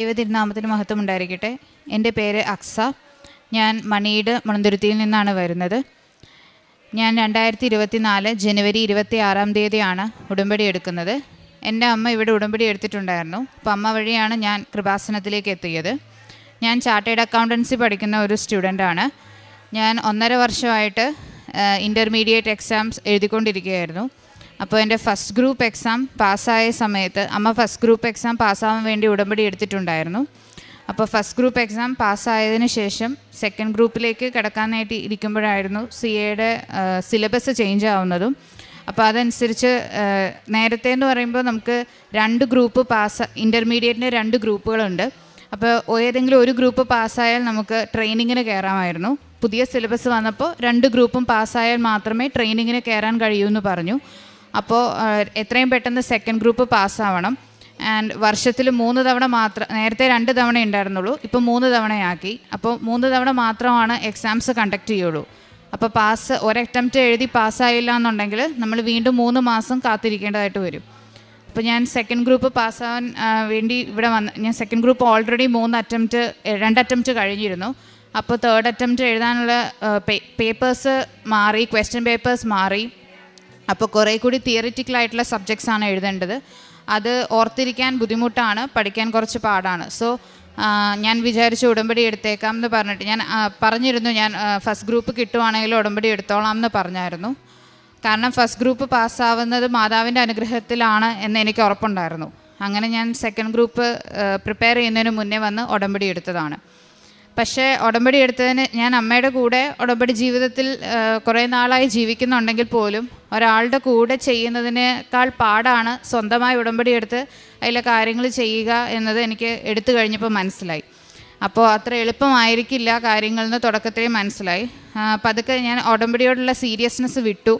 ദൈവതിരുനാമത്തിന് മഹത്വം ഉണ്ടായിരിക്കട്ടെ. എന്റെ പേര് അക്സ. ഞാൻ മണിയുടെ മണന്തുരുത്തിയിൽ നിന്നാണ് വരുന്നത്. ഞാൻ രണ്ടായിരത്തി ഇരുപത്തി നാല് ജനുവരി ഇരുപത്തി ആറാം തീയതിയാണ് ഉടമ്പടി എടുക്കുന്നത്. എന്റെ അമ്മ ഇവിടെ ഉടമ്പടി എടുത്തിട്ടുണ്ടായിരുന്നു. അപ്പോൾ അമ്മ വഴിയാണ് ഞാൻ കൃപാസനത്തിലേക്ക് എത്തിയത്. ഞാൻ ചാർട്ടേഡ് അക്കൗണ്ടൻസി പഠിക്കുന്ന ഒരു സ്റ്റുഡന്റാണ്. ഞാൻ ഒന്നര വർഷമായിട്ട് ഇന്റർമീഡിയറ്റ് എക്സാംസ് എഴുതിക്കൊണ്ടിരിക്കുകയായിരുന്നു. അപ്പോൾ എന്റെ ഫസ്റ്റ് ഗ്രൂപ്പ് എക്സാം പാസ്സായ സമയത്ത് അമ്മ ഫസ്റ്റ് ഗ്രൂപ്പ് എക്സാം പാസ്സാവാൻ വേണ്ടി ഉടമ്പടി എടുത്തിട്ടുണ്ടായിരുന്നു. അപ്പോൾ ഫസ്റ്റ് ഗ്രൂപ്പ് എക്സാം പാസ്സായതിനു ശേഷം സെക്കൻഡ് ഗ്രൂപ്പിലേക്ക് കിടക്കാനായിട്ട് ഇരിക്കുമ്പോഴായിരുന്നു സി എയുടെ സിലബസ് ചേഞ്ച് ആവുന്നതും. അപ്പോൾ അതനുസരിച്ച് നേരത്തെ എന്ന് പറയുമ്പോൾ നമുക്ക് രണ്ട് ഗ്രൂപ്പ് പാസ് ഇന്റർമീഡിയറ്റിന് രണ്ട് ഗ്രൂപ്പുകളുണ്ട്. അപ്പോൾ ഏതെങ്കിലും ഒരു ഗ്രൂപ്പ് പാസ്സായാൽ നമുക്ക് ട്രെയിനിങ്ങിന് കയറാമായിരുന്നു. പുതിയ സിലബസ് വന്നപ്പോൾ രണ്ട് ഗ്രൂപ്പും പാസ്സായാൽ മാത്രമേ ട്രെയിനിങ്ങിന് കയറാൻ കഴിയൂ എന്ന് പറഞ്ഞു. അപ്പോൾ എത്രയും പെട്ടെന്ന് സെക്കൻഡ് ഗ്രൂപ്പ് പാസ്സാവണം ആൻഡ് വർഷത്തിൽ മൂന്ന് തവണ മാത്രം നേരത്തെ രണ്ട് തവണ ഉണ്ടായിരുന്നുള്ളൂ ഇപ്പോൾ മൂന്ന് തവണയാക്കി. അപ്പോൾ മൂന്ന് തവണ മാത്രമാണ് എക്സാംസ് കണ്ടക്ട് ചെയ്യുള്ളൂ. അപ്പോൾ പാസ് ഒരു അറ്റംപ്റ്റ് എഴുതി പാസ്സായില്ല എന്നുണ്ടെങ്കിൽ നമ്മൾ വീണ്ടും മൂന്ന് മാസം കാത്തിരിക്കേണ്ടതായിട്ട് വരും. അപ്പോൾ ഞാൻ സെക്കൻഡ് ഗ്രൂപ്പ് പാസ്സാവാൻ വേണ്ടി ഇവിടെ വന്ന് ഞാൻ സെക്കൻഡ് ഗ്രൂപ്പ് ഓൾറെഡി മൂന്ന് അറ്റംപ്റ്റ് രണ്ട് അറ്റംപ്റ്റ് കഴിഞ്ഞിരുന്നു. അപ്പോൾ തേർഡ് അറ്റംപ്റ്റ് എഴുതാനുള്ള പേപ്പേഴ്സ് മാറി ക്വസ്റ്റ്യൻ പേപ്പേഴ്സ് മാറി. അപ്പോൾ കുറേ കൂടി തിയറിറ്റിക്കൽ ആയിട്ടുള്ള സബ്ജക്ട്സ് ആണ് എഴുതേണ്ടത്. അത് ഓർത്തിരിക്കാൻ ബുദ്ധിമുട്ടാണ് പഠിക്കാൻ കുറച്ച് പാടാണ്. സോ ഞാൻ വിചാരിച്ചു ഉടമ്പടി എടുത്തേക്കാം എന്ന് പറഞ്ഞിട്ട് ഞാൻ പറഞ്ഞിരുന്നു ഞാൻ ഫസ്റ്റ് ഗ്രൂപ്പ് കിട്ടുവാണെങ്കിൽ ഉടമ്പടി എടുത്തോളാം എന്ന് പറഞ്ഞായിരുന്നു. കാരണം ഫസ്റ്റ് ഗ്രൂപ്പ് പാസ്സാവുന്നത് മാതാവിന്റെ അനുഗ്രഹത്തിലാണ് എന്ന് എനിക്ക് ഉറപ്പുണ്ടായിരുന്നു. അങ്ങനെ ഞാൻ സെക്കൻഡ് ഗ്രൂപ്പ് പ്രിപ്പയർ ചെയ്യുന്നതിന് മുന്നേ വന്ന് ഉടമ്പടി എടുത്തതാണ്. പക്ഷേ ഉടമ്പടി എടുത്തതിന് ഞാൻ അമ്മയുടെ കൂടെ ഉടമ്പടി ജീവിതത്തിൽ കുറേ നാളായി ജീവിക്കുന്നുണ്ടെങ്കിൽ പോലും ഒരാളുടെ കൂടെ ചെയ്യുന്നതിനേക്കാൾ പാടാണ് സ്വന്തമായി ഉടമ്പടി എടുത്ത് അതിലെ കാര്യങ്ങൾ ചെയ്യുക എന്നത് എനിക്ക് എടുത്തു കഴിഞ്ഞപ്പോൾ മനസ്സിലായി. അപ്പോൾ അത്ര എളുപ്പമായിരിക്കില്ല കാര്യങ്ങളെന്ന് തുടക്കത്തിൽ മനസ്സിലായി. പതുക്കെ ഞാൻ ഉടമ്പടിയോടുള്ള സീരിയസ്നെസ് വിട്ടു.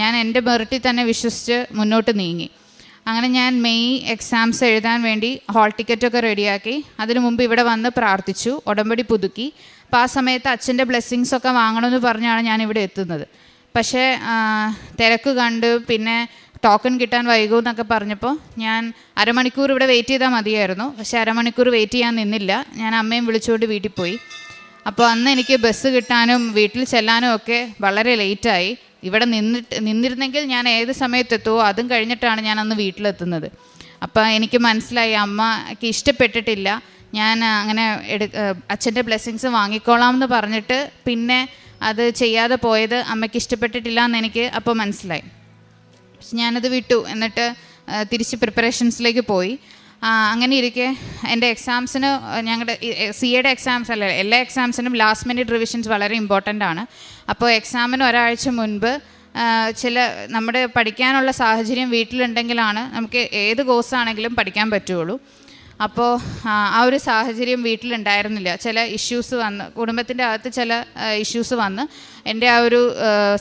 ഞാൻ എന്റെ മെറിറ്റിൽ തന്നെ വിശ്വസിച്ച് മുന്നോട്ട് നീങ്ങി. അങ്ങനെ ഞാൻ മെയ് എക്സാംസ് എഴുതാൻ വേണ്ടി ഹാൾ ടിക്കറ്റൊക്കെ റെഡിയാക്കി അതിനു മുമ്പ് ഇവിടെ വന്ന് പ്രാർത്ഥിച്ചു ഉടമ്പടി പുതുക്കി. അപ്പോൾ ആ സമയത്ത് അച്ഛന്റെ ബ്ലെസ്സിങ്സ് ഒക്കെ വാങ്ങണമെന്ന് പറഞ്ഞാണ് ഞാൻ ഇവിടെ എത്തുന്നത്. പക്ഷേ തിരക്ക് കണ്ട് പിന്നെ ടോക്കൺ കിട്ടാൻ വൈകും എന്നൊക്കെ പറഞ്ഞപ്പോൾ ഞാൻ അരമണിക്കൂർ ഇവിടെ വെയിറ്റ് ചെയ്താൽ മതിയായിരുന്നു. പക്ഷേ അരമണിക്കൂർ വെയിറ്റ് ചെയ്യാൻ നിന്നില്ല. ഞാൻ അമ്മയും വിളിച്ചുകൊണ്ട് വീട്ടിൽ പോയി. അപ്പോൾ അന്ന് എനിക്ക് ബസ് കിട്ടാനും വീട്ടിൽ ചെല്ലാനും ഒക്കെ വളരെ ലേറ്റായി ഇവിടെ നിന്നിട്ട് നിന്നിരുന്നെങ്കിൽ ഞാൻ ഏത് സമയത്തെത്തുമോ അതും കഴിഞ്ഞിട്ടാണ് ഞാൻ അന്ന് വീട്ടിലെത്തുന്നത്. അപ്പോൾ എനിക്ക് മനസ്സിലായി അമ്മയ്ക്ക് ഇഷ്ടപ്പെട്ടിട്ടില്ല. ഞാൻ അങ്ങനെ എടു അച്ഛന്റെ ബ്ലെസ്സിങ്സ് വാങ്ങിക്കോളാം എന്ന് പറഞ്ഞിട്ട് പിന്നെ അത് ചെയ്യാതെ പോയത് അമ്മയ്ക്ക് ഇഷ്ടപ്പെട്ടിട്ടില്ല എന്ന് എനിക്ക് അപ്പോൾ മനസ്സിലായി. ഞാനത് വിട്ടു. എന്നിട്ട് തിരിച്ച് പ്രിപ്പറേഷൻസിലേക്ക് പോയി. അങ്ങനെ ഇരിക്കെ. എന്റെ എക്സാംസിന് ഞങ്ങളുടെ സി എയുടെ എക്സാംസ് അല്ല എല്ലാ എക്സാംസിനും ലാസ്റ്റ് മിനിറ്റ് റിവിഷൻസ് വളരെ ഇമ്പോർട്ടന്റ് ആണ്. അപ്പോൾ എക്സാമിന് ഒരാഴ്ച മുൻപ് ചില നമ്മുടെ പഠിക്കാനുള്ള സാഹചര്യം വീട്ടിലുണ്ടെങ്കിലാണ് നമുക്ക് ഏത് കോഴ്സാണെങ്കിലും പഠിക്കാൻ പറ്റുള്ളൂ. അപ്പോൾ ആ ഒരു സാഹചര്യം വീട്ടിലുണ്ടായിരുന്നില്ല. ചില ഇഷ്യൂസ് വന്ന് കുടുംബത്തിന്റെ അകത്ത് ചില ഇഷ്യൂസ് വന്ന് എന്റെ ആ ഒരു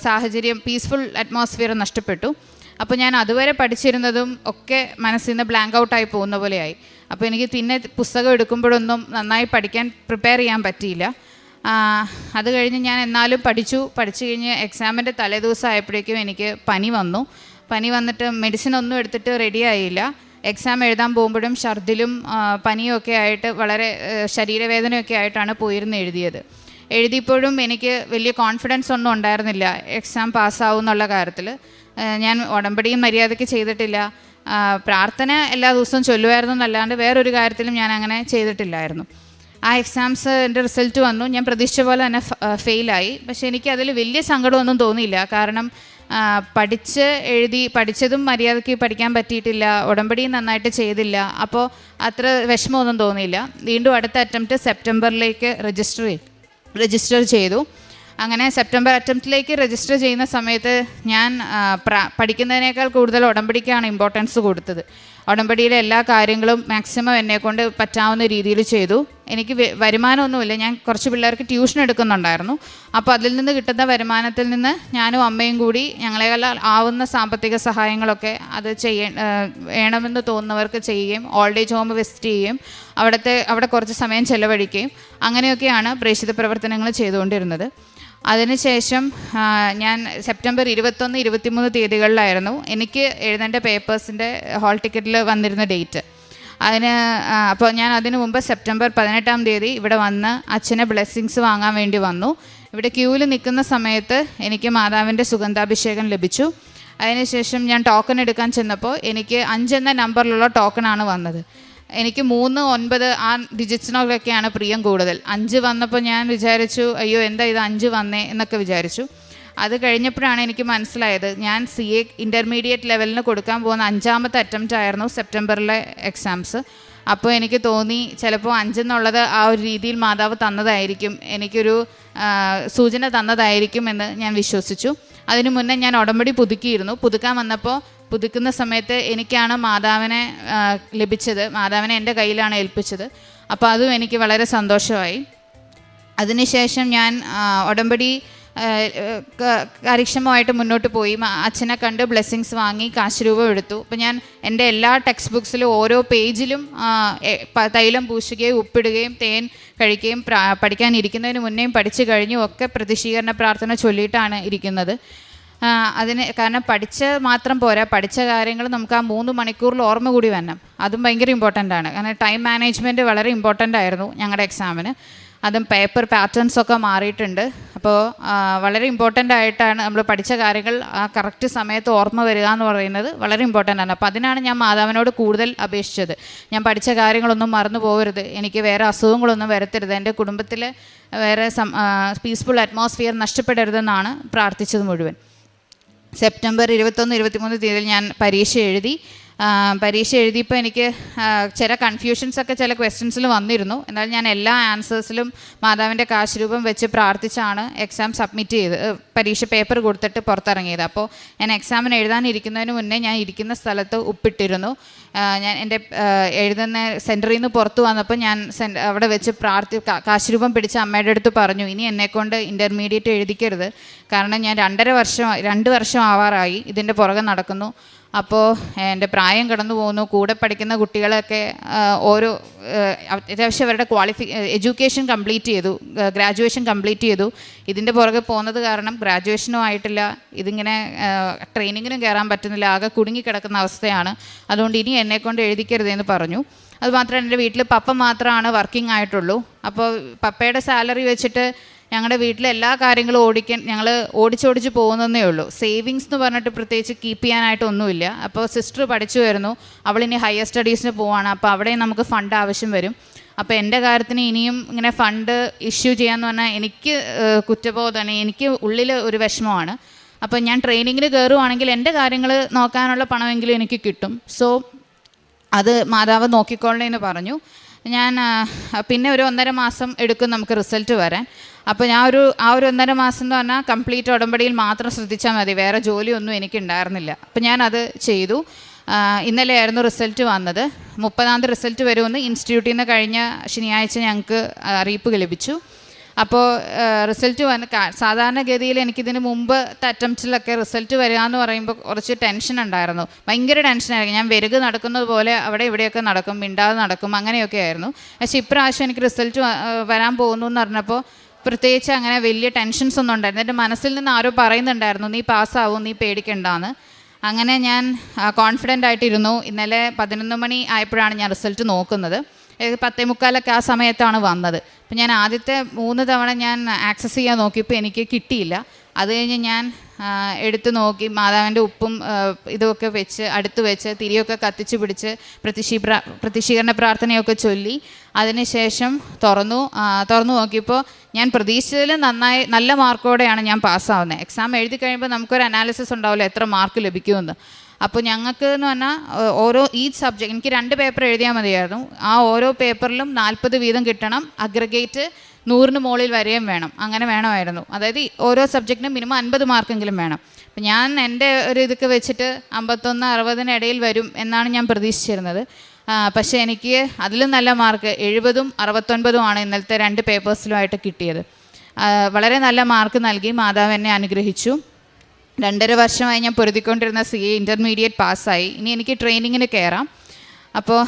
സാഹചര്യം പീസ്ഫുൾ അറ്റ്മോസ്ഫിയർ നഷ്ടപ്പെട്ടു. അപ്പോൾ ഞാൻ അതുവരെ പഠിച്ചിരുന്നതും ഒക്കെ മനസ്സിൽ നിന്ന് ബ്ലാങ്ക് ഔട്ടായി പോകുന്ന പോലെയായി. അപ്പോൾ എനിക്ക് പിന്നെ പുസ്തകം എടുക്കുമ്പോഴൊന്നും നന്നായി പഠിക്കാൻ പ്രിപ്പയർ ചെയ്യാൻ പറ്റിയില്ല. അത് കഴിഞ്ഞ് ഞാൻ എന്നാലും പഠിച്ചു. പഠിച്ചു കഴിഞ്ഞ് എക്സാമിന്റെ തലേദിവസം ആയപ്പോഴേക്കും എനിക്ക് പനി വന്നു. പനി വന്നിട്ട് മെഡിസിൻ ഒന്നും എടുത്തിട്ട് റെഡി ആയില്ല. എക്സാം എഴുതാൻ പോകുമ്പോഴും ഛർദിലും പനിയും ഒക്കെ ആയിട്ട് വളരെ ശരീരവേദനയൊക്കെ ആയിട്ടാണ് പോയിരുന്ന് എഴുതിയത്. എഴുതിയപ്പോഴും എനിക്ക് വലിയ കോൺഫിഡൻസ് ഒന്നും ഉണ്ടായിരുന്നില്ല. എക്സാം പാസ്സാവും എന്നുള്ള കാര്യത്തിൽ ഞാൻ ഉടമ്പടിയും മര്യാദയ്ക്ക് ചെയ്തിട്ടില്ല. പ്രാർത്ഥന എല്ലാ ദിവസവും ചൊല്ലുമായിരുന്നു എന്നല്ലാണ്ട് വേറൊരു കാര്യത്തിലും ഞാൻ അങ്ങനെ ചെയ്തിട്ടില്ലായിരുന്നു. ആ എക്സാംസ് എന്റെ റിസൾട്ട് വന്നു. ഞാൻ പ്രതീക്ഷിച്ച പോലെ തന്നെ ഫെയിലായി പക്ഷേ എനിക്ക് അതിൽ വലിയ സങ്കടമൊന്നും തോന്നിയില്ല. കാരണം പഠിച്ച് എഴുതി പഠിച്ചതും മര്യാദയ്ക്ക് പഠിക്കാൻ പറ്റിയിട്ടില്ല. ഉടമ്പടിയും നന്നായിട്ട് ചെയ്തില്ല. അപ്പോൾ അത്ര വിഷമമൊന്നും തോന്നിയില്ല. വീണ്ടും അടുത്ത അറ്റംപ്റ്റ് സെപ്റ്റംബറിലേക്ക് രജിസ്റ്റർ രജിസ്റ്റർ ചെയ്തു. അങ്ങനെ സെപ്റ്റംബർ അറ്റംപ്റ്റിലേക്ക് രജിസ്റ്റർ ചെയ്യുന്ന സമയത്ത് ഞാൻ പഠിക്കുന്നതിനേക്കാൾ കൂടുതൽ ഉടമ്പടിക്കാണ് ഇമ്പോർട്ടൻസ് കൊടുത്തത്. ഉടമ്പടിയിലെ എല്ലാ കാര്യങ്ങളും മാക്സിമം എന്നെക്കൊണ്ട് പറ്റാവുന്ന രീതിയിൽ ചെയ്തു. എനിക്ക് വരുമാനമൊന്നുമില്ല. ഞാൻ കുറച്ച് പിള്ളേർക്ക് ട്യൂഷൻ എടുക്കുന്നുണ്ടായിരുന്നു. അപ്പോൾ അതിൽ നിന്ന് കിട്ടുന്ന വരുമാനത്തിൽ നിന്ന് ഞാനും അമ്മയും കൂടി ഞങ്ങളെക്കാൾ ആവുന്ന സാമ്പത്തിക സഹായങ്ങളൊക്കെ അത് ചെയ്യ വേണമെന്ന് തോന്നുന്നവർക്ക് ചെയ്യുകയും ഓൾഡ് ഏജ് ഹോം വിസിറ്റ് ചെയ്യുകയും അവിടുത്തെ അവിടെ കുറച്ച് സമയം ചെലവഴിക്കുകയും അങ്ങനെയൊക്കെയാണ് പ്രേക്ഷിത പ്രവർത്തനങ്ങൾ ചെയ്തുകൊണ്ടിരുന്നത്. അതിനുശേഷം ഞാൻ സെപ്റ്റംബർ ഇരുപത്തൊന്ന് ഇരുപത്തിമൂന്ന് തീയതികളിലായിരുന്നു എനിക്ക് എഴുതേണ്ട പേപ്പേഴ്സിന്റെ ഹാൾ ടിക്കറ്റിൽ വന്നിരുന്ന ഡേറ്റ്. അതിന് അപ്പോൾ ഞാൻ അതിനു മുമ്പ് സെപ്റ്റംബർ പതിനെട്ടാം തീയതി ഇവിടെ വന്ന് അച്ഛനെ ബ്ലെസ്സിങ്സ് വാങ്ങാൻ വേണ്ടി വന്നു. ഇവിടെ ക്യൂവിൽ നിൽക്കുന്ന സമയത്ത് എനിക്ക് മാതാവിന്റെ സുഗന്ധാഭിഷേകം ലഭിച്ചു. അതിനുശേഷം ഞാൻ ടോക്കൺ എടുക്കാൻ ചെന്നപ്പോൾ എനിക്ക് അഞ്ചെന്ന നമ്പറിലുള്ള ടോക്കണാണ് വന്നത്. എനിക്ക് മൂന്ന് ഒൻപത് ആ ഡിജിറ്റ്സിനോടൊക്കെയാണ് പ്രിയം കൂടുതൽ. അഞ്ച് വന്നപ്പോൾ ഞാൻ വിചാരിച്ചു അയ്യോ എന്താ ഇത് അഞ്ച് വന്നേ? എന്നൊക്കെ വിചാരിച്ചു. അത് കഴിഞ്ഞപ്പോഴാണ് എനിക്ക് മനസ്സിലായത് ഞാൻ സി എ ഇന്റർമീഡിയറ്റ് ലെവലിന് കൊടുക്കാൻ പോകുന്ന അഞ്ചാമത്തെ അറ്റംപ്റ്റ് ആയിരുന്നു സെപ്റ്റംബറിലെ എക്സാംസ് അപ്പോൾ എനിക്ക് തോന്നി ചിലപ്പോൾ അഞ്ചെന്നുള്ളത് ആ ഒരു രീതിയിൽ മാതാവ് തന്നതായിരിക്കും എനിക്കൊരു സൂചന തന്നതായിരിക്കും എന്ന് ഞാൻ വിശ്വസിച്ചു. അതിനു മുന്നേ ഞാൻ ഉടമ്പടി പുതുക്കിയിരുന്നു. പുതുക്കാൻ വന്നപ്പോൾ പുതുക്കുന്ന സമയത്ത് എനിക്കാണ് മാതാവിനെ ലഭിച്ചത്. മാതാവിനെ എന്റെ കയ്യിലാണ് ഏൽപ്പിച്ചത്. അപ്പോൾ അതും എനിക്ക് വളരെ സന്തോഷമായി. അതിനുശേഷം ഞാൻ ഉടമ്പടി കാര്യക്ഷമമായിട്ട് മുന്നോട്ട് പോയി. അച്ഛനെ കണ്ട് ബ്ലെസ്സിങ്സ് വാങ്ങി കാശ് രൂപം എടുത്തു. അപ്പം ഞാൻ എന്റെ എല്ലാ ടെക്സ്റ്റ് ബുക്സിലും ഓരോ പേജിലും തൈലം പൂശുകയും ഉപ്പിടുകയും തേൻ കഴിക്കുകയും പഠിക്കാൻ പഠിക്കാനിരിക്കുന്നതിന് മുന്നേയും പഠിച്ചു കഴിഞ്ഞും ഒക്കെ പ്രതിഷീകരണ പ്രാർത്ഥന ചൊല്ലിയിട്ടാണ് ഇരിക്കുന്നത്. അതിന് കാരണം പഠിച്ച മാത്രം പോരാ. പഠിച്ച കാര്യങ്ങൾ നമുക്ക് ആ മൂന്ന് മണിക്കൂറിൽ ഓർമ്മ കൂടി വരണം. അതും ഭയങ്കര ഇമ്പോർട്ടന്റ് ആണ്. കാരണം ടൈം മാനേജ്മെന്റ് വളരെ ഇമ്പോർട്ടന്റ് ആയിരുന്നു ഞങ്ങളുടെ എക്സാമിന് അതും പേപ്പർ പാറ്റേൺസ് ഒക്കെ മാറിയിട്ടുണ്ട്. അപ്പോൾ വളരെ ഇമ്പോർട്ടന്റ് ആയിട്ടാണ് നമ്മൾ പഠിച്ച കാര്യങ്ങൾ ആ കറക്റ്റ് സമയത്ത് ഓർമ്മ വരിക എന്ന് പറയുന്നത് വളരെ ഇമ്പോർട്ടന്റ് ആണ്. അപ്പോൾ അതിനാണ് ഞാൻ മാതാവിനോട് കൂടുതൽ അപേക്ഷിച്ചത്. ഞാൻ പഠിച്ച കാര്യങ്ങളൊന്നും മറന്നു പോകരുത്. എനിക്ക് വേറെ അസുഖങ്ങളൊന്നും വരത്തരുത്. എന്റെ കുടുംബത്തിലെ വേറെ സം പീസ്ഫുൾ അറ്റ്മോസ്ഫിയർ നഷ്ടപ്പെടരുതെന്നാണ് പ്രാർത്ഥിച്ചത് മുഴുവൻ. സെപ്റ്റംബർ ഇരുപത്തൊന്ന് ഇരുപത്തിമൂന്ന് തീയതിയിൽ ഞാൻ പരീക്ഷ എഴുതി. പരീക്ഷ എഴുതിയപ്പോൾ എനിക്ക് ചില കൺഫ്യൂഷൻസ് ഒക്കെ ചില ക്വസ്റ്റ്യൻസിൽ വന്നിരുന്നു. എന്നാൽ ഞാൻ എല്ലാ ആൻസേഴ്സിലും മാതാവിന്റെ കാശുരൂപം വെച്ച് പ്രാർത്ഥിച്ചാണ് എക്സാം സബ്മിറ്റ് ചെയ്ത് പരീക്ഷ പേപ്പർ കൊടുത്തിട്ട് പുറത്തിറങ്ങിയത്. അപ്പോൾ ഞാൻ എക്സാമിന് എഴുതാനിരിക്കുന്നതിന് മുന്നേ ഞാൻ ഇരിക്കുന്ന സ്ഥലത്ത് ഉപ്പിട്ടിരുന്നു. ഞാൻ എന്റെ എഴുതുന്ന സെന്ററിൽ നിന്ന് പുറത്ത് വന്നപ്പോൾ ഞാൻ അവിടെ വെച്ച് പ്രാർത്ഥി കാശുരൂപം പിടിച്ച അമ്മയുടെ അടുത്ത് പറഞ്ഞു ഇനി എന്നെക്കൊണ്ട് ഇന്റർമീഡിയറ്റ് എഴുതിക്കരുത്. കാരണം ഞാൻ രണ്ടര വർഷം രണ്ട് വർഷം ആവാറായി ഇതിന്റെ പുറകെ നടക്കുന്നു. അപ്പോൾ എന്റെ പ്രായം കടന്നു പോകുന്നു. കൂടെ പഠിക്കുന്ന കുട്ടികളൊക്കെ ഓരോ അത്യാവശ്യം അവരുടെ ക്വാളിഫി എഡ്യൂക്കേഷൻ കംപ്ലീറ്റ് ചെയ്തു. ഗ്രാജുവേഷൻ കംപ്ലീറ്റ് ചെയ്തു. ഇതിന്റെ പുറകെ പോകുന്നത് കാരണം ഗ്രാജുവേഷനും ആയിട്ടില്ല. ഇതിങ്ങനെ ട്രെയിനിങ്ങിനും കയറാൻ പറ്റുന്നില്ല. ആകെ കുടുങ്ങിക്കിടക്കുന്ന അവസ്ഥയാണ്. അതുകൊണ്ട് ഇനി എന്നെക്കൊണ്ട് എഴുതിക്കരുതെന്ന് പറഞ്ഞു. അതുമാത്രമേ എന്റെ വീട്ടിൽ പപ്പ മാത്രമാണ് വർക്കിംഗ് ആയിട്ടുള്ളൂ. അപ്പോൾ പപ്പയുടെ സാലറി വെച്ചിട്ട് ഞങ്ങളുടെ വീട്ടിലെ എല്ലാ കാര്യങ്ങളും ഓടിക്കാൻ ഞങ്ങൾ ഓടിച്ചോടിച്ച് പോകുന്നതേ ഉള്ളൂ. സേവിങ്സ് എന്ന് പറഞ്ഞിട്ട് പ്രത്യേകിച്ച് കീപ്പ് ചെയ്യാനായിട്ട് ഒന്നുമില്ല. അപ്പോൾ സിസ്റ്റർ പഠിച്ചു വരുന്നു. അവളിനി ഹയർ സ്റ്റഡീസിന് പോവാണ്. അപ്പോൾ അവിടെ നമുക്ക് ഫണ്ട് ആവശ്യം വരും. അപ്പോൾ എന്റെ കാര്യത്തിന് ഇനിയും ഇങ്ങനെ ഫണ്ട് ഇഷ്യൂ ചെയ്യാന്ന് പറഞ്ഞാൽ എനിക്ക് കുറ്റബോധമാണ്. എനിക്ക് ഉള്ളിൽ ഒരു വിഷമമാണ്. അപ്പോൾ ഞാൻ ട്രെയിനിങ്ങിന് കയറുവാണെങ്കിൽ എന്റെ കാര്യങ്ങൾ നോക്കാനുള്ള പണമെങ്കിലും എനിക്ക് കിട്ടും. സോ അത് മാതാവ് നോക്കിക്കൊള്ളേന്ന് പറഞ്ഞു. ഞാൻ പിന്നെ ഒരു ഒന്നര മാസം എടുക്കും നമുക്ക് റിസൾട്ട് വരാൻ. അപ്പോൾ ഞാൻ ഒരു ആ ഒരു ഒന്നര മാസം എന്ന് പറഞ്ഞാൽ കംപ്ലീറ്റ് ഉടമ്പടിയിൽ മാത്രം ശ്രദ്ധിച്ചാൽ മതി. വേറെ ജോലിയൊന്നും എനിക്കുണ്ടായിരുന്നില്ല. അപ്പോൾ ഞാനത് ചെയ്തു. ഇന്നലെ ഇന്നലെയായിരുന്നു റിസൾട്ട് വന്നത്. മുപ്പതാം റിസൾട്ട് വരുമെന്ന് ഇൻസ്റ്റിറ്റ്യൂട്ടിൽ നിന്ന് കഴിഞ്ഞ ശനിയാഴ്ച ഞങ്ങൾക്ക് അറിയിപ്പ് ലഭിച്ചു. അപ്പോൾ റിസൾട്ട് വന്ന് സാധാരണഗതിയിൽ എനിക്കിതിന് മുമ്പ് അറ്റംപ്റ്റിലൊക്കെ റിസൾട്ട് വരിക എന്ന് പറയുമ്പോൾ കുറച്ച് ടെൻഷൻ ഉണ്ടായിരുന്നു. ഭയങ്കര ടെൻഷനായിരുന്നു ഞാൻ വെരുക് നടക്കുന്നത് പോലെ അവിടെ ഇവിടെയൊക്കെ നടക്കും മിണ്ടാതെ നടക്കും അങ്ങനെയൊക്കെ ആയിരുന്നു. പക്ഷേ ഇപ്രാവശ്യം എനിക്ക് റിസൾട്ട് വരാൻ പോകുന്നു എന്ന് പറഞ്ഞപ്പോൾ പ്രത്യേകിച്ച് അങ്ങനെ വലിയ ടെൻഷൻസ് ഒന്നും ഉണ്ടായിരുന്നു എന്റെ മനസ്സിൽ നിന്ന് ആരോ പറയുന്നുണ്ടായിരുന്നു നീ പാസ്സാവും നീ പേടിക്കണ്ടാന്ന്. അങ്ങനെ ഞാൻ കോൺഫിഡന്റ് ആയിട്ടിരുന്നു. ഇന്നലെ പതിനൊന്ന് മണി ആയപ്പോഴാണ് ഞാൻ റിസൾട്ട് നോക്കുന്നത്. പത്തേ മുക്കാലൊക്കെ ആ സമയത്താണ് വന്നത്. അപ്പം ഞാൻ ആദ്യത്തെ മൂന്ന് തവണ ഞാൻ ആക്സസ് ചെയ്യാൻ നോക്കിയപ്പോൾ എനിക്ക് കിട്ടിയില്ല. അത് കഴിഞ്ഞ് ഞാൻ എടുത്തു നോക്കി മാതാവിന്റെ ഉപ്പും ഇതൊക്കെ വെച്ച് അടുത്ത് വെച്ച് തിരിയൊക്കെ കത്തിച്ച് പിടിച്ച് പ്രതിഷീ പ്രാ പ്രതിഷീകരണ പ്രാർത്ഥനയൊക്കെ ചൊല്ലി. അതിനുശേഷം തുറന്നു തുറന്നു നോക്കിയപ്പോൾ ഞാൻ പ്രതീക്ഷിച്ചതിൽ നന്നായി നല്ല മാർക്കോടെയാണ് ഞാൻ പാസ്സാവുന്നത് എക്സാം എഴുതി കഴിയുമ്പോൾ നമുക്കൊരു അനാലിസിസ് ഉണ്ടാവില്ല എത്ര മാർക്ക് ലഭിക്കുമെന്ന്. അപ്പോൾ ഞങ്ങൾക്ക് എന്ന് പറഞ്ഞാൽ ഓരോ ഈ സബ്ജക്റ്റ് എനിക്ക് രണ്ട് പേപ്പർ എഴുതിയാൽ മതിയായിരുന്നു. ആ ഓരോ പേപ്പറിലും നാൽപ്പത് വീതം കിട്ടണം. അഗ്രഗേറ്റ് നൂറിന് മുകളിൽ വരെയും വേണം. അങ്ങനെ വേണമായിരുന്നു. അതായത് ഓരോ സബ്ജക്റ്റിനും മിനിമം അൻപത് മാർക്കെങ്കിലും വേണം. അപ്പം ഞാൻ എന്റെ ഒരു ഇതൊക്കെ വെച്ചിട്ട് അമ്പത്തൊന്ന് അറുപതിന് ഇടയിൽ വരും എന്നാണ് ഞാൻ പ്രതീക്ഷിച്ചിരുന്നത്. പക്ഷേ എനിക്ക് അതിലും നല്ല മാർക്ക് എഴുപതും അറുപത്തൊൻപതുമാണ് ഇന്നലത്തെ രണ്ട് പേപ്പേഴ്സിലുമായിട്ട് കിട്ടിയത്. വളരെ നല്ല മാർക്ക് നൽകി മാതാവ് എന്നെ അനുഗ്രഹിച്ചു. രണ്ടര വർഷമായി ഞാൻ പൊരുതിക്കൊണ്ടിരുന്ന സി എ ഇന്റർമീഡിയറ്റ് പാസ്സായി. ഇനി എനിക്ക് ട്രെയിനിങ്ങിന് കയറാം അപ്പോൾ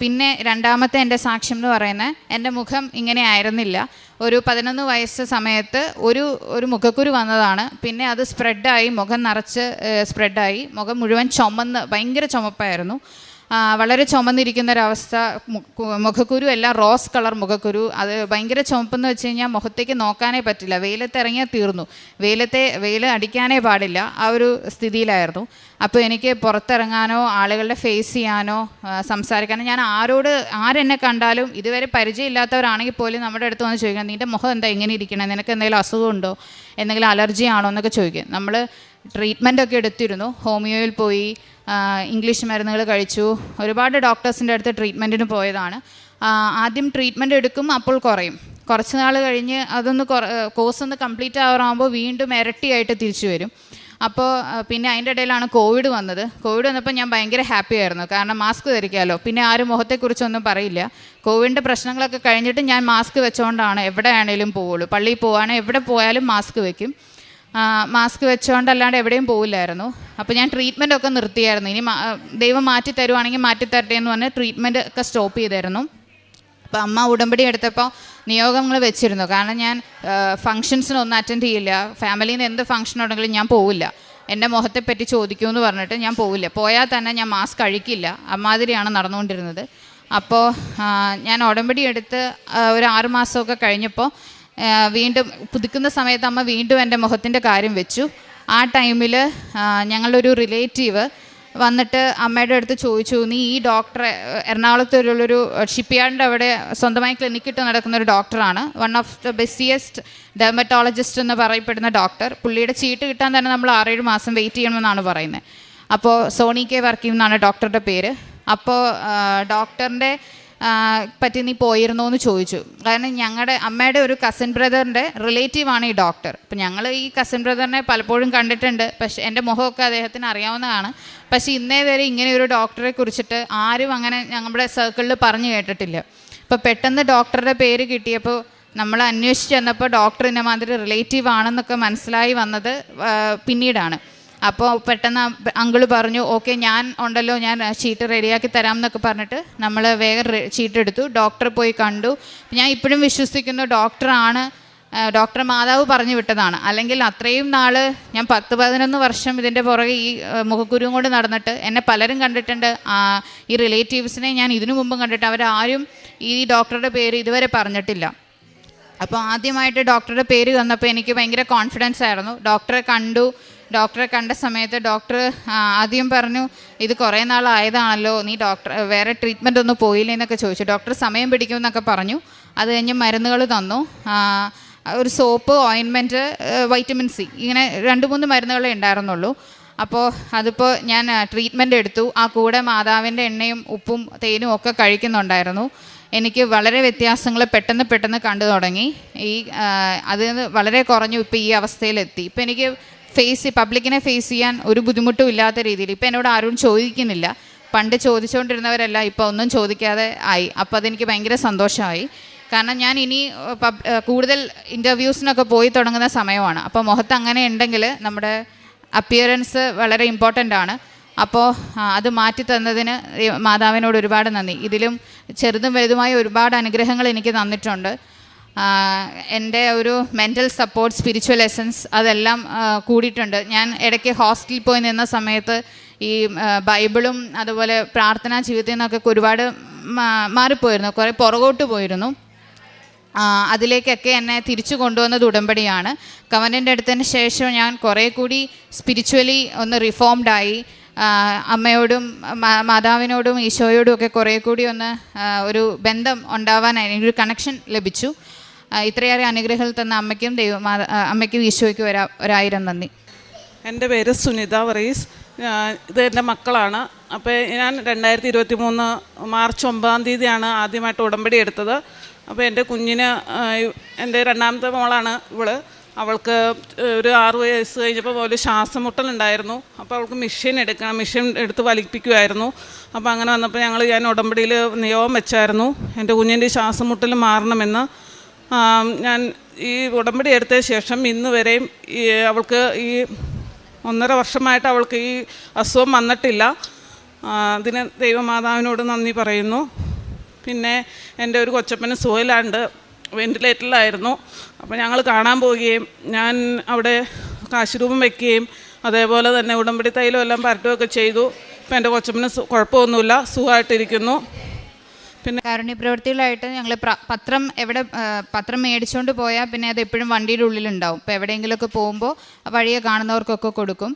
പിന്നെ രണ്ടാമത്തെ എന്റെ സാക്ഷ്യം എന്ന് പറയുന്നത് എന്റെ മുഖം ഇങ്ങനെ ആയിരുന്നില്ല. ഒരു പതിനൊന്ന് വയസ്സ് സമയത്ത് ഒരു ഒരു മുഖക്കുരു വന്നതാണ്. പിന്നെ അത് സ്പ്രെഡായി മുഖം നിറച്ച് സ്പ്രെഡായി മുഖം മുഴുവൻ ചുമന്ന് ഭയങ്കര ചുമപ്പായിരുന്നു. വളരെ ചുമന്നിരിക്കുന്ന ഒരവസ്ഥ മുഖക്കുരു എല്ലാം റോസ് കളർ മുഖക്കുരു. അത് ഭയങ്കര ചുമപ്പെന്ന് വെച്ച് കഴിഞ്ഞാൽ മുഖത്തേക്ക് നോക്കാനേ പറ്റില്ല. വെയിലത്ത് ഇറങ്ങിയാൽ തീർന്നു. വെയിലത്തെ വെയിൽ അടിക്കാനേ പാടില്ല. ആ ഒരു സ്ഥിതിയിലായിരുന്നു. അപ്പോൾ എനിക്ക് പുറത്തിറങ്ങാനോ ആളുകളുടെ ഫേസ് ചെയ്യാനോ സംസാരിക്കാനോ ഞാൻ ആരോട് ആരെന്നെ കണ്ടാലും ഇതുവരെ പരിചയമില്ലാത്തവരാണെങ്കിൽ പോലും നമ്മുടെ അടുത്ത് വന്ന് ചോദിക്കണം നിന്റെ മുഖം എന്താ? ഇങ്ങനെ ഇരിക്കണം? നിനക്ക് എന്തെങ്കിലും അസുഖമുണ്ടോ? എന്തെങ്കിലും അലർജി ആണോ എന്നൊക്കെ ചോദിക്കും. നമ്മൾ ട്രീറ്റ്മെന്റ് ഒക്കെ എടുത്തിരുന്നു. ഹോമിയോയിൽ പോയി ഇംഗ്ലീഷ് മരുന്നുകൾ കഴിച്ചു. ഒരുപാട് ഡോക്ടേഴ്സിന്റെ അടുത്ത് ട്രീറ്റ്മെന്റിന് പോയതാണ്. ആദ്യം ട്രീറ്റ്മെന്റ് എടുക്കും അപ്പോൾ കുറയും. കുറച്ച് നാൾ കഴിഞ്ഞ് അതൊന്ന് കോഴ്സ് ഒന്ന് കംപ്ലീറ്റ് ആവാറാകുമ്പോൾ വീണ്ടും ഇരട്ടിയായിട്ട് തിരിച്ചു വരും. അപ്പോൾ പിന്നെ അതിന്റെ ഇടയിലാണ് കോവിഡ് വന്നത്. കോവിഡ് വന്നപ്പോൾ ഞാൻ ഭയങ്കര ഹാപ്പി ആയിരുന്നു. കാരണം മാസ്ക് ധരിക്കാമല്ലോ പിന്നെ ആരും മുഖത്തെക്കുറിച്ചൊന്നും പറയില്ല. കോവിഡിന്റെ പ്രശ്നങ്ങളൊക്കെ കഴിഞ്ഞിട്ട് ഞാൻ മാസ്ക് വെച്ചുകൊണ്ടാണ് എവിടെ ആണെങ്കിലും പോവുള്ളൂ. പള്ളിയിൽ പോവുകയാണെങ്കിൽ എവിടെ പോയാലും മാസ്ക് വെക്കും. മാസ്ക് വെച്ചുകൊണ്ട് അല്ലാണ്ട് എവിടെയും പോവില്ലായിരുന്നു. അപ്പോൾ ഞാൻ ട്രീറ്റ്മെന്റ് ഒക്കെ നിർത്തിയായിരുന്നു. ഇനി ദൈവം മാറ്റി തരുവാണെങ്കിൽ മാറ്റി തരട്ടെ എന്ന് പറഞ്ഞ് ട്രീറ്റ്മെന്റ് ഒക്കെ സ്റ്റോപ്പ് ചെയ്തായിരുന്നു. അപ്പോൾ അമ്മ ഉടമ്പടി എടുത്തപ്പോൾ നിയോഗങ്ങൾ വെച്ചിരുന്നു. കാരണം ഞാൻ ഫങ്ഷൻസിനൊന്നും അറ്റൻഡ് ചെയ്യില്ല. ഫാമിലിയിൽ നിന്ന് എന്ത് ഫംഗ്ഷൻ ഉണ്ടെങ്കിലും ഞാൻ പോവില്ല. എന്റെ മുഖത്തെ പറ്റി ചോദിക്കുമെന്ന് പറഞ്ഞിട്ട് ഞാൻ പോവില്ല. പോയാൽ തന്നെ ഞാൻ മാസ്ക് കഴിക്കില്ല അമ്മാതിരിയാണ് നടന്നുകൊണ്ടിരുന്നത്. അപ്പോൾ ഞാൻ ഉടമ്പടി എടുത്ത് ഒരു ആറ് മാസമൊക്കെ കഴിഞ്ഞപ്പോൾ വീണ്ടും പുതുക്കുന്ന സമയത്ത് അമ്മ വീണ്ടും എന്റെ മുഖത്തിന്റെ കാര്യം വെച്ചു. ആ ടൈമിൽ ഞങ്ങളൊരു റിലേറ്റീവ് വന്നിട്ട് അമ്മയുടെ അടുത്ത് ചോദിച്ചു നീ ഈ ഡോക്ടറെ എറണാകുളത്തുള്ളൊരു ഷിപ്പ് യാർഡിന്റെ അവിടെ സ്വന്തമായി ക്ലിനിക്ക് ഇട്ട് നടക്കുന്ന ഒരു ഡോക്ടറാണ്. One of the busiest dermatologist എന്ന് പറയപ്പെടുന്ന ഡോക്ടർ. പുള്ളിയുടെ ചീട്ട് കിട്ടാൻ തന്നെ നമ്മൾ ആറേഴ് മാസം വെയിറ്റ് ചെയ്യണമെന്നാണ് പറയുന്നത്. അപ്പോൾ സോണി കെ വർക്കിംഗ് എന്നാണ് ഡോക്ടറുടെ പേര്. അപ്പോൾ ഡോക്ടറിന്റെ പറ്റി നീ പോയിരുന്നോ എന്ന് ചോദിച്ചു. കാരണം ഞങ്ങളുടെ അമ്മയുടെ ഒരു കസിൻ ബ്രദറിന്റെ റിലേറ്റീവാണ് ഈ ഡോക്ടർ അപ്പം ഞങ്ങൾ ഈ കസിൻ ബ്രദറിനെ പലപ്പോഴും കണ്ടിട്ടുണ്ട്. പക്ഷേ എന്റെ മുഖമൊക്കെ അദ്ദേഹത്തിന് അറിയാവുന്നതാണ്. പക്ഷേ ഇന്നേ വരെ ഇങ്ങനെ ഒരു ഡോക്ടറെ കുറിച്ചിട്ട് ആരും അങ്ങനെ ഞങ്ങളുടെ സർക്കിളിൽ പറഞ്ഞു കേട്ടിട്ടില്ല. അപ്പോൾ പെട്ടെന്ന് ഡോക്ടറുടെ പേര് കിട്ടിയപ്പോൾ നമ്മൾ അന്വേഷിച്ച് ചെന്നപ്പോൾ ഡോക്ടർ ഇന്ന മാതിരി റിലേറ്റീവ് ആണെന്നൊക്കെ മനസ്സിലായി വന്നത് പിന്നീടാണ്. അപ്പോൾ പെട്ടെന്ന് അങ്കിൾ പറഞ്ഞു ഓക്കെ ഞാൻ ഉണ്ടല്ലോ ഞാൻ ഷീറ്റ് റെഡിയാക്കി തരാം എന്നൊക്കെ പറഞ്ഞിട്ട് നമ്മൾ വേഗം ഷീറ്റ് എടുത്തു. ഡോക്ടറെ പോയി കണ്ടു. ഞാൻ ഇപ്പോഴും വിശ്വസിക്കുന്നു ഡോക്ടറാണ് ഡോക്ടർ മാതാവ് പറഞ്ഞു വിട്ടതാണ്. അല്ലെങ്കിൽ അത്രയും നാൾ ഞാൻ പത്ത് പതിനൊന്ന് വർഷം ഇതിന്റെ പുറകെ ഈ മുഖക്കുരുവും കൊണ്ട് നടന്നിട്ട് എന്നെ പലരും കണ്ടിട്ടുണ്ട്. ഈ റിലേറ്റീവ്സിനെ ഞാൻ ഇതിനു മുമ്പും കണ്ടിട്ട് അവരാരും ഈ ഡോക്ടറുടെ പേര് ഇതുവരെ പറഞ്ഞിട്ടില്ല. അപ്പോൾ ആദ്യമായിട്ട് ഡോക്ടറുടെ പേര് വന്നപ്പോൾ എനിക്ക് ഭയങ്കര കോൺഫിഡൻസ് ആയിരുന്നു. ഡോക്ടറെ കണ്ടു. ഡോക്ടറെ കണ്ട സമയത്ത് ഡോക്ടർ ആദ്യം പറഞ്ഞു ഇത് കുറേ നാളായതാണല്ലോ നീ ഡോക്ടർ വേറെ ട്രീറ്റ്മെന്റ് ഒന്നും പോയില്ലേ എന്നൊക്കെ ചോദിച്ചു. ഡോക്ടർ സമയം പിടിക്കുമെന്നൊക്കെ പറഞ്ഞു. അത് കഴിഞ്ഞ് മരുന്നുകൾ തന്നു. ഒരു സോപ്പ് ഓയിൻമെന്റ് വൈറ്റമിൻ സി ഇങ്ങനെ രണ്ട് മൂന്ന് മരുന്നുകളേ ഉണ്ടായിരുന്നുള്ളൂ. അപ്പോൾ അതിപ്പോൾ ഞാൻ ട്രീറ്റ്മെന്റ് എടുത്തു. ആ കൂടെ മാതാവിന്റെ എണ്ണയും ഉപ്പും തേനും ഒക്കെ കഴിക്കുന്നുണ്ടായിരുന്നു. എനിക്ക് വളരെ വ്യത്യാസങ്ങൾ പെട്ടെന്ന് പെട്ടെന്ന് കണ്ടു തുടങ്ങി. ഈ അത് വളരെ കുറഞ്ഞു ഇപ്പോൾ ഈ അവസ്ഥയിലെത്തി. ഇപ്പം എനിക്ക് ഫേസ് പബ്ലിക്കിനെ ഫേസ് ചെയ്യാൻ ഒരു ബുദ്ധിമുട്ടും ഇല്ലാത്ത രീതിയിൽ. ഇപ്പം എന്നോട് ആരും ചോദിക്കുന്നില്ല. പണ്ട് ചോദിച്ചുകൊണ്ടിരുന്നവരല്ല ഇപ്പോൾ ഒന്നും ചോദിക്കാതെ ആയി. അപ്പോൾ അതെനിക്ക് ഭയങ്കര സന്തോഷമായി. കാരണം ഞാൻ ഇനി കൂടുതൽ ഇന്റർവ്യൂസിനൊക്കെ പോയി തുടങ്ങുന്ന സമയമാണ്. അപ്പോൾ മുഖത്ത് അങ്ങനെ ഉണ്ടെങ്കിൽ നമ്മുടെ അപ്പിയറൻസ് വളരെ ഇമ്പോർട്ടന്റ് ആണ്. അപ്പോൾ അത് മാറ്റി തന്നതിന് മാതാവിനോട് ഒരുപാട് നന്ദി. ഇതിലും ചെറുതും വലുതുമായ ഒരുപാട് അനുഗ്രഹങ്ങൾ എനിക്ക് തന്നിട്ടുണ്ട്. എന്റെ ഒരു മെന്റൽ സപ്പോർട്ട് സ്പിരിച്വൽ എസൻസ് അതെല്ലാം കൂടിയിട്ടുണ്ട്. ഞാൻ ഇടയ്ക്ക് ഹോസ്റ്റലിൽ പോയി നിന്ന സമയത്ത് ഈ ബൈബിളും അതുപോലെ പ്രാർത്ഥനാ ജീവിതത്തിൽ നിന്നൊക്കെ ഒരുപാട് മാറിപ്പോയിരുന്നു. കുറേ പുറകോട്ട് പോയിരുന്നു. അതിലേക്കൊക്കെ എന്നെ തിരിച്ചു കൊണ്ടുവന്നത് ഉടമ്പടിയാണ്. കവനന്റെ അടുത്തതിന് ശേഷം ഞാൻ കുറേ കൂടി സ്പിരിച്വലി ഒന്ന് റിഫോംഡായി അമ്മയോടും മാതാവിനോടും ഈശോയോടും ഒക്കെ കുറേ കൂടി ഒന്ന് ഒരു ബന്ധം ഉണ്ടാവാനായി ഒരു കണക്ഷൻ ലഭിച്ചു. ഇത്രയേറെ അനുഗ്രഹങ്ങൾ തന്ന അമ്മയ്ക്കും ദൈവ അമ്മയ്ക്കും ഈശോയ്ക്കും ഒരാ ഒരായിരം നന്ദി. എന്റെ പേര് സുനിത വറീസ്. ഇത് എന്റെ മക്കളാണ്. അപ്പോൾ ഞാൻ രണ്ടായിരത്തി ഇരുപത്തി മൂന്ന് മാർച്ച് ഒമ്പതാം തീയതിയാണ് ആദ്യമായിട്ട് ഉടമ്പടി എടുത്തത്. അപ്പോൾ എന്റെ കുഞ്ഞിന് എന്റെ രണ്ടാമത്തെ മോളാണ് ഇവൾ. അവൾക്ക് ഒരു ആറ് വയസ്സ് കഴിഞ്ഞപ്പോൾ ഒരു ശ്വാസം മുട്ടലുണ്ടായിരുന്നു അപ്പോൾ അവൾക്ക് മെഷീൻ എടുക്കണം മെഷീൻ എടുത്ത് വലിപ്പിക്കുമായിരുന്നു അപ്പോൾ അങ്ങനെ വന്നപ്പോൾ ഞങ്ങൾ ഞാൻ ഉടമ്പടിയിൽ നിയോഗം വെച്ചായിരുന്നു. എന്റെ കുഞ്ഞിന്റെ ശ്വാസം മുട്ടൽ മാറണമെന്ന് ഞാൻ ഈ ഉടമ്പടി എടുത്ത ശേഷം ഇന്ന് വരെയും ഈ അവൾക്ക് ഈ ഒന്നര വർഷമായിട്ട് അവൾക്ക് ഈ അസുഖം വന്നിട്ടില്ല. അതിന് ദൈവമാതാവിനോട് നന്ദി പറയുന്നു. പിന്നെ എന്റെ ഒരു കൊച്ചപ്പന് സുഖമില്ലാണ്ട് വെന്റിലേറ്ററിലായിരുന്നു അപ്പോൾ ഞങ്ങൾ കാണാൻ പോവുകയും ഞാൻ അവിടെ കാശുരൂപം വെക്കുകയും അതേപോലെ തന്നെ ഉടമ്പടി തൈലം എല്ലാം പരട്ടുകയൊക്കെ ചെയ്തു. ഇപ്പം എന്റെ കൊച്ചപ്പന് കുഴപ്പമൊന്നുമില്ല. സുഖമായിട്ടിരിക്കുന്നു. പിന്നെ കാരുണ്യ പ്രവൃത്തികളായിട്ട് ഞങ്ങൾ പത്രം എവിടെ പത്രം മേടിച്ചുകൊണ്ട് പോയാൽ പിന്നെ അത് എപ്പോഴും വണ്ടിയുടെ ഉള്ളിലുണ്ടാവും. ഇപ്പോൾ എവിടെയെങ്കിലുമൊക്കെ പോകുമ്പോൾ വഴിയെ കാണുന്നവർക്കൊക്കെ കൊടുക്കും.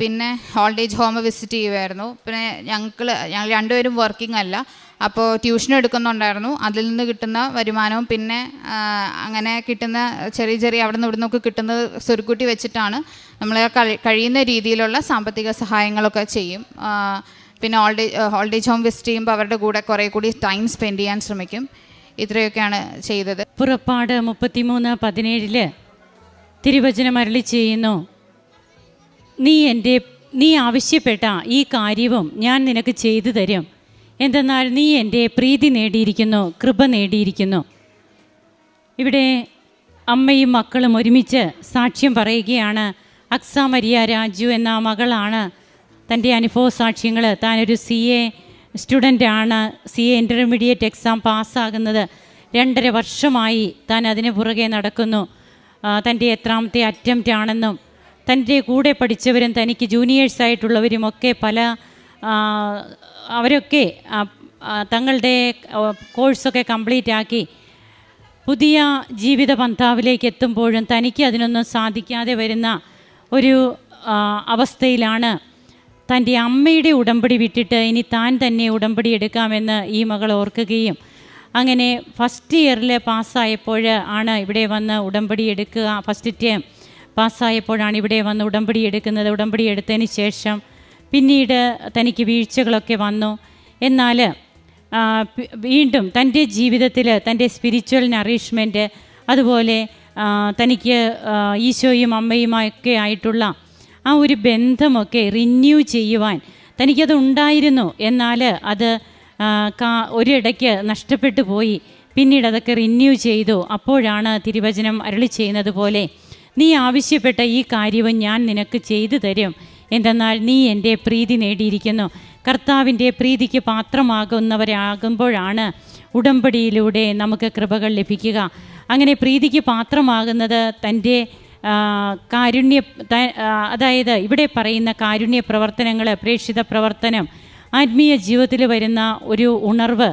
പിന്നെ ഓൾഡ് ഏജ് ഹോം വിസിറ്റ് ചെയ്യുമായിരുന്നു പിന്നെ ഞങ്ങൾ ഞങ്ങൾ രണ്ടുപേരും വർക്കിംഗ് അല്ല. അപ്പോൾ ട്യൂഷൻ എടുക്കുന്നുണ്ടായിരുന്നു. അതിൽ നിന്ന് കിട്ടുന്ന വരുമാനവും പിന്നെ അങ്ങനെ കിട്ടുന്ന ചെറിയ ചെറിയ അവിടെ നിന്ന് ഇവിടുന്നൊക്കെ കിട്ടുന്നത് സ്വരുക്കൂട്ടി വെച്ചിട്ടാണ് നമ്മൾ കഴിയുന്ന രീതിയിലുള്ള സാമ്പത്തിക സഹായങ്ങളൊക്കെ ചെയ്യും. പിന്നെ old old age home visit ചെയ്യുമ്പോൾ അവരുടെ കൂടെ കുറേ കൂടി ടൈം സ്പെൻഡ് ചെയ്യാൻ ശ്രമിക്കും. ഇത്രയൊക്കെയാണ് ചെയ്തത്. പുറപ്പാട് മുപ്പത്തിമൂന്ന് പതിനേഴിൽ തിരുവചനം അരളി ചെയ്യുന്നു. നീ എന്റെ നീ ആവശ്യപ്പെട്ട ഈ കാര്യവും ഞാൻ നിനക്ക് ചെയ്തു തരും. എന്തെന്നാൽ നീ എന്റെ പ്രീതി നേടിയിരിക്കുന്നു കൃപ നേടിയിരിക്കുന്നു. ഇവിടെ അമ്മയും മക്കളും ഒരുമിച്ച് സാക്ഷ്യം പറയുകയാണ് അക്സ മരിയ രാജു എന്ന മകളാണ് തന്റെ അനുഭവ സാക്ഷ്യങ്ങൾ താനൊരു സി എ സ്റ്റുഡന്റാണ് സി എ ഇന്റർമീഡിയറ്റ് എക്സാം പാസ്സാകുന്നത് രണ്ടര വർഷമായി താൻ അതിന് പുറകെ നടക്കുന്നു. തന്റെ എത്രാമത്തെ അറ്റംപ്റ്റ് ആണെന്നും തന്റെ കൂടെ പഠിച്ചവരും തനിക്ക് ജൂനിയേഴ്സായിട്ടുള്ളവരും ഒക്കെ പല അവരൊക്കെ തങ്ങളുടെ കോഴ്സൊക്കെ കംപ്ലീറ്റ് ആക്കി പുതിയ ജീവിത പന്ഥാവിലേക്ക് എത്തുമ്പോഴും തനിക്ക് അതിനൊന്നും സാധിക്കാതെ വരുന്ന ഒരു അവസ്ഥയിലാണ് തന്റെ അമ്മയുടെ ഉടമ്പടി വിട്ടിട്ട് ഇനി താൻ തന്നെ ഉടമ്പടി എടുക്കാമെന്ന് ഈ മകൾ ഓർക്കുകയും അങ്ങനെ ഫസ്റ്റ് ഇയറിൽ പാസ്സായപ്പോൾ ആണ് ഇവിടെ വന്ന് ഉടമ്പടി എടുക്കുക. ഫസ്റ്റ് ടേം പാസ്സായപ്പോഴാണ് ഇവിടെ വന്ന് ഉടമ്പടി എടുക്കുന്നത്. ഉടമ്പടി എടുത്തതിന് ശേഷം പിന്നീട് തനിക്ക് വീഴ്ചകളൊക്കെ വന്നു. എന്നാൽ വീണ്ടും തന്റെ ജീവിതത്തിൽ തന്റെ സ്പിരിച്വൽ നറിഷ്മെന്റ് അതുപോലെ തനിക്ക് ഈശോയും അമ്മയുമൊക്കെ ആയിട്ടുള്ള ആ ഒരു ബന്ധമൊക്കെ റിന്യൂ ചെയ്യുവാൻ തനിക്കത് ഉണ്ടായിരുന്നു. എന്നാൽ അത് ഒരിടയ്ക്ക് നഷ്ടപ്പെട്ടു പോയി. പിന്നീട് അതൊക്കെ റിന്യൂ ചെയ്തു. അപ്പോഴാണ് തിരുവചനം അരളി ചെയ്യുന്നത് പോലെ നീ ആവശ്യപ്പെട്ട ഈ കാര്യവും ഞാൻ നിനക്ക് ചെയ്തു തരും. എന്തെന്നാൽ നീ എന്റെ പ്രീതി നേടിയിരിക്കുന്നു. കർത്താവിന്റെ പ്രീതിക്ക് പാത്രമാകുന്നവരാകുമ്പോഴാണ് ഉടമ്പടിയിലൂടെ നമുക്ക് കൃപകൾ ലഭിക്കുക. അങ്ങനെ പ്രീതിക്ക് പാത്രമാകുന്നത് തന്റെ കാരുണ്യ അതായത് ഇവിടെ പറയുന്ന കാരുണ്യ പ്രവർത്തനങ്ങൾ പ്രേക്ഷിത പ്രവർത്തനം ആത്മീയ ജീവിതത്തിൽ വരുന്ന ഒരു ഉണർവ്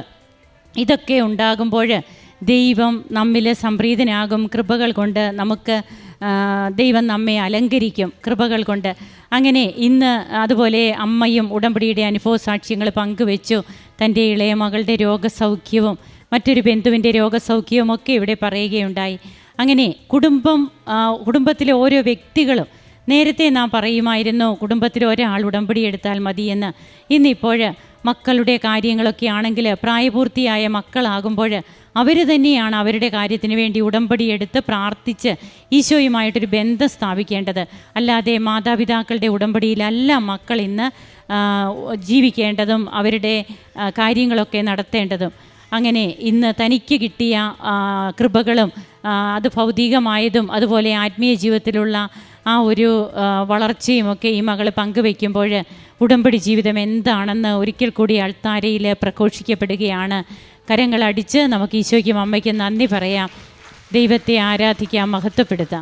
ഇതൊക്കെ ഉണ്ടാകുമ്പോൾ ദൈവം നമ്മിൽ സംപ്രീതനാകും കൃപകൾ കൊണ്ട് നമുക്ക് ദൈവം നമ്മെ അലങ്കരിക്കും കൃപകൾ കൊണ്ട്. അങ്ങനെ ഇന്ന് അതുപോലെ അമ്മയും ഉടമ്പടിയുടെ അനുഭവ സാക്ഷ്യങ്ങൾ പങ്കുവെച്ചു. തന്റെ ഇളയ മകളുടെ രോഗസൗഖ്യവും മറ്റൊരു ബന്ധുവിന്റെ രോഗസൗഖ്യവും ഒക്കെ ഇവിടെ പറയുകയുണ്ടായി. അങ്ങനെ കുടുംബം കുടുംബത്തിലെ ഓരോ വ്യക്തികളും നേരത്തെ നാം പറയുമായിരുന്നു കുടുംബത്തിലെ ഒരാൾ ഉടമ്പടി എടുത്താൽ മതിയെന്ന് ഇന്നിപ്പോൾ മക്കളുടെ കാര്യങ്ങളൊക്കെ ആണെങ്കിൽ പ്രായപൂർത്തിയായ മക്കളാകുമ്പോൾ അവർ തന്നെയാണ് അവരുടെ കാര്യത്തിന് വേണ്ടി ഉടമ്പടി എടുത്ത് പ്രാർത്ഥിച്ച് ഈശോയുമായിട്ടൊരു ബന്ധം സ്ഥാപിക്കേണ്ടത്. അല്ലാതെ മാതാപിതാക്കളുടെ ഉടമ്പടിയിലല്ല മക്കൾ ഇന്ന് ജീവിക്കേണ്ടതും അവരുടെ കാര്യങ്ങളൊക്കെ നടത്തേണ്ടതും. അങ്ങനെ ഇന്ന് തനിക്ക് കിട്ടിയ കൃപകളും അത് ഭൗതികമായതും അതുപോലെ ആത്മീയ ജീവിതത്തിലുള്ള ആ ഒരു വളർച്ചയും ഒക്കെ ഈ മകൾ പങ്കുവെക്കുമ്പോൾ ഉടമ്പടി ജീവിതം എന്താണെന്ന് ഒരിക്കൽ കൂടി അൾത്താരയിൽ പ്രഘോഷിക്കപ്പെടുകയാണ്. കരങ്ങളടിച്ച് നമുക്ക് ഈശോയ്ക്കും അമ്മയ്ക്കും നന്ദി പറയാം. ദൈവത്തെ ആരാധിക്കാം മഹത്വപ്പെടുത്താം.